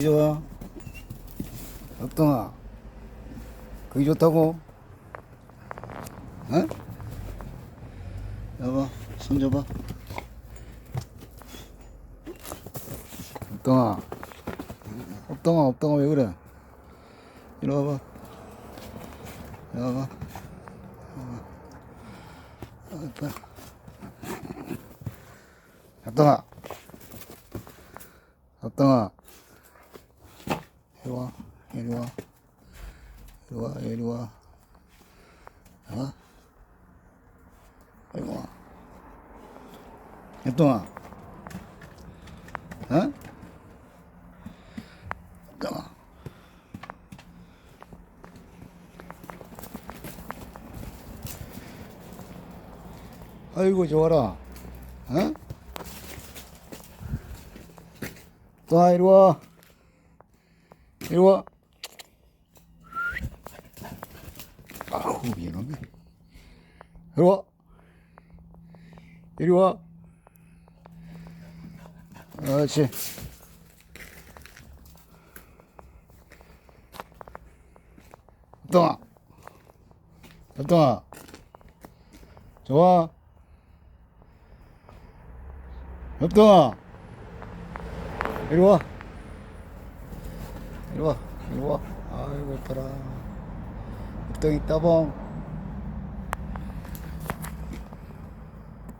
좋아. 혁동아. 그게 좋다고? 어? 여봐, 손 줘봐. 혁동아. 혁동아, 혁동아, 왜 그래? 이리 와봐. 이리 와봐. 혁동아. 혁동아. 혁동아. 이리 와, 이리 와, 이리 와, 이리 와, 어? 이리 와. 혜동아, 어? 혜동아. 아이고 좋아라, 어? 또 이리 와. 이리 와. 아우, 이놈이. 이리 와. 이리 와. 그렇지. 엽동아. 엽동아. 좋아. 엽동아. 이리 와. 이리 와, 이리 와. 아이고, 이뻐라. 엽동이 따봉.